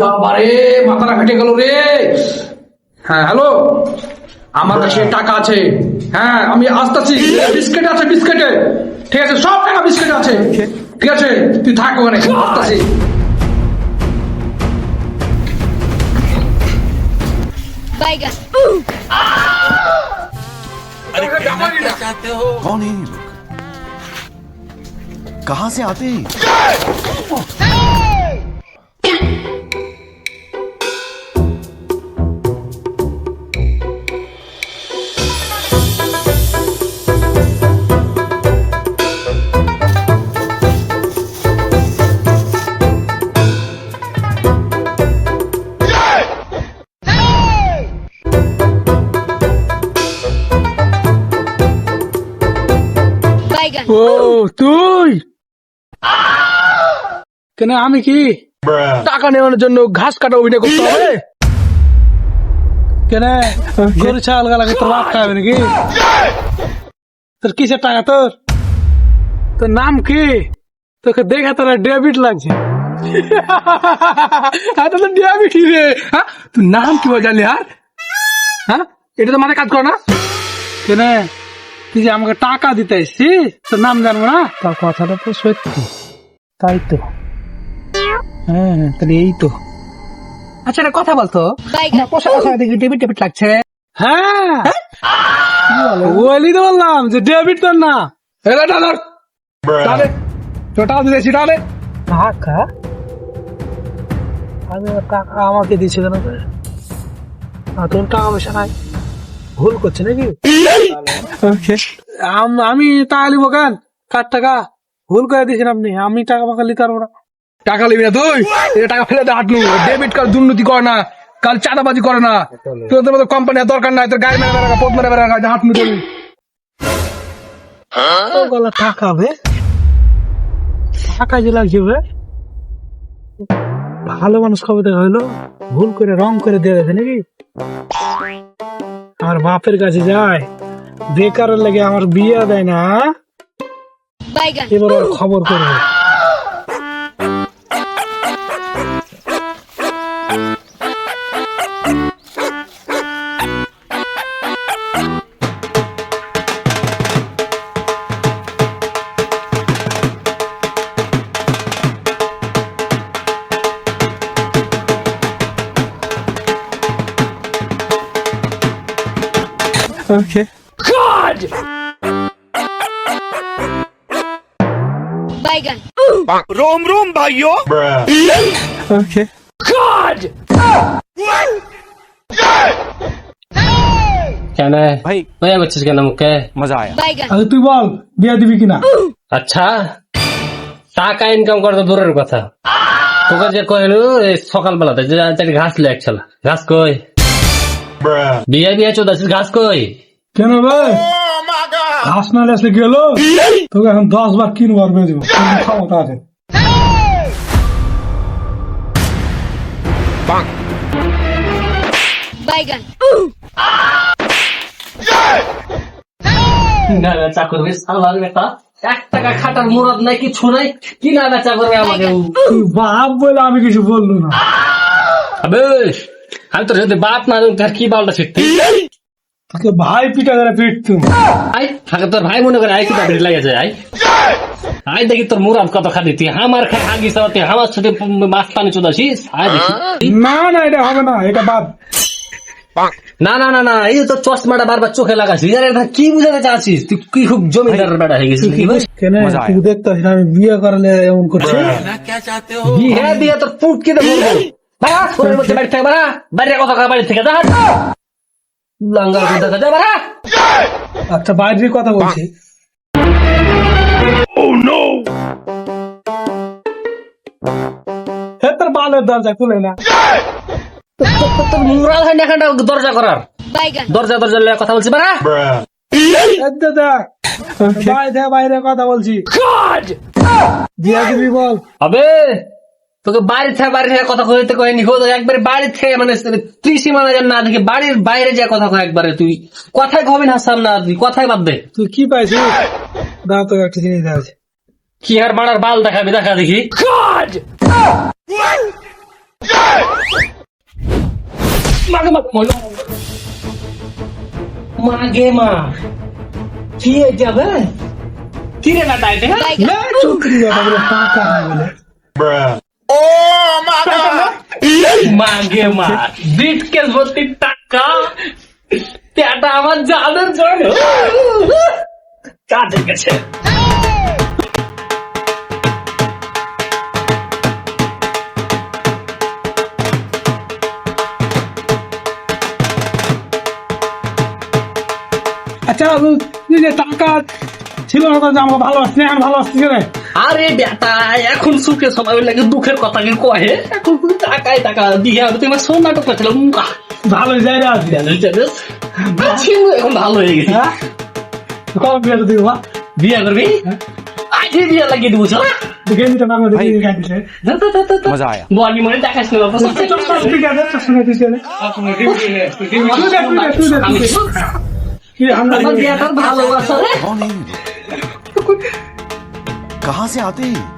বাবারে মাথাটা ফেটে গেল রে হ্যাঁ হ্যালো আমার কাছে টাকা আছে হ্যাঁ আমি আসতেছি বিস্কেট আছে বিস্কেটে ঠিক আছে সব টাকা বিস্কেট আছে ঠিক আছে তুই থাক ওখানে আসতেছি বাইগান कौन है ये लोग कहां से आते हैं ও তুই! কেন আমি কি? টাকা নেওয়ার জন্য ঘাস কাটা অভিনয় করতে হবে? কেন? গরু ছাগল গালাকে তোর বাপ খাবে নাকি? তোর কিসের টাকা তোর? তোর নাম কি? তোকে দেখে তোর ডেবিট লাগছে। হ্যাঁ তো ডেবিট রে? হ্যাঁ? তুই নাম কি বল জানলি আর হ্যাঁ? এটা তো মাথায় কাজ করে না? কেন? তুই যে আমাকে টাকা দিতে এসছিস তোর নাম জানব না? তার কথাটা তো সত্যি। তাই তো। হ্যাঁ হ্যাঁ, তাহলে এই তো। আচ্ছা একটা কথা বলতো? পোশাক আশাক দেখি ডেবিট ডেবিট লাগছে? হ্যাঁ। বলি? তো বললাম যে ডেবিট তোর না। এলা ডলার তাহলে টোটাল দিয়েছি তাহলে। টাকা? আমি টাকা আমাকে দিয়েছে কেন তোর টাকা পয়সা নাই। ভুল করছে নাকি? আমি টাকা নিবো কেন? কার টাকা? ভুল করে দিয়েছেন আপনি। আমি টাকা ফাঁকা নিতে পারব না। টাকা নিবি না তুই? টাকা ফেলে দে হাঁটলু ডেবিট কার্ড দুর্নীতি করে না। কাল চাঁদাবাজি করে না। তোদের মতো কোম্পানি দরকার নাই। তোর গাড়ি মেরে বেড়া পথ মেরে বেড়া হাঁটলু চলি ও গলা টাকা বে। টাকা যে লাগছে বে। ভালো মানুষ কবে দেখা হইল? ভুল করে রং করে দিয়ে গেছে নাকি? আমার বাপের কাছে যায়। বেকারের লাগে আমার বিয়ে দেয় না। এবার খবর করবে। Okay. God! Baigan. Rom rom bhaiyo. Okay. God! What? কেন ভাই ভাই বলছিস কেন মুখে মজা আয়া আরে তুই বল বিয়া দিবি কিনা আচ্ছা টাকা ইনকাম করতে দূরের কথা তোকে যে কইলু সকালবেলাতে যে ঘাস লেগছিল ঘাস কই বিয়ে বিয়ে চোদাছিস ঘাস কই? কেন ভাই? ঘাস না কি হলো তোকে এখন দশ বার কিনবো আর তোর ক্ষমতা আছে। বাইগান না বেচা করবি সালার বেটা এক টাকা খাটার মুরাদ নাই কিছু নাই। বেচা করবে আমাকে? বাপ বলে আমি কিছু বলল না। বেশ আমি তোর যদি বাপ না তার কি বালটা শিখতে তোকে ভাই পিটা করে পিটতুম আই আগে তোর ভাই মনে করে আই কি দাবি লাগেছে আই। আই দেখি তোর মুরাদ কত খালি তুই আমার খাই হাগি সাথে আমার সাথে মাছ পানি দেখি। না না এটা হবে না এটা বাদ। না না না না এই তো চশমাটা বারবার চোখে লাগাছিস। আরে ভাই কি বুঝাতে চাচ্ছিস? তুই কি খুব জমিদারের বেটা হয়ে গেছিস কেন? তুই দেখতে না আমি বিয়ে করলে এমন করছি? বিয়ে দিয়ে তোর পুট কেটে বলব মধ্যে বাড়ি থেকে বাড়া বাইরে কথা কথা বাড়ি থেকে যা লাঙ্গার কথা কথা বাড়া আচ্ছা বাইরের কথা বলছি। তোর বালের দরজা খুলে না। তোর- হয় দরজা করার। দরজা দরজা কথা বলছি বাড়া। দেখ বাইরে বাইরে কথা বলছি। দিবি বল। হবে তোকে বাড়ি থেকে বাড়ি থেকে কথা কইতে কয়নি হো একবারে বাড়ি থেকে মানে ত্রিসীমানা যেন না দেখে বাড়ির বাইরে যা কথা কয় একবারে তুই। কথাই কবি না সামনে তুই কথাই বাদ দে। তুই কি পাইছিস? দাও একটা জিনিস কি আর বাড়ার বাল দেখাবি দেখা দেখি। মাগে মা। কি যাবে? কি রে কথা বলে টাকা নাই বলে মাগে মা। বিটকেল ভর্তি টাকা। এটা আমার জানের জন্য। কাজে গেছে। আচ্ছা টাকা ছিল না, তো আমাকে ভালোবাসছি এখন ভালোবাসছি রে আরে বেটা এখন সুখে সবাই লাগে দুঃখের কথা কি কয়ে এখন টাকায় টাকা দিয়ে আমি তোমার সব নাটক করছিলাম। ভালো আচ্ছা, যায় না এখন ভালো হয়ে গেছে। কম বিয়ে দিবি মা বিয়ে করবি? আজকে বিয়ে লাগিয়ে ভালোবাসা कहाँ से आते हैं?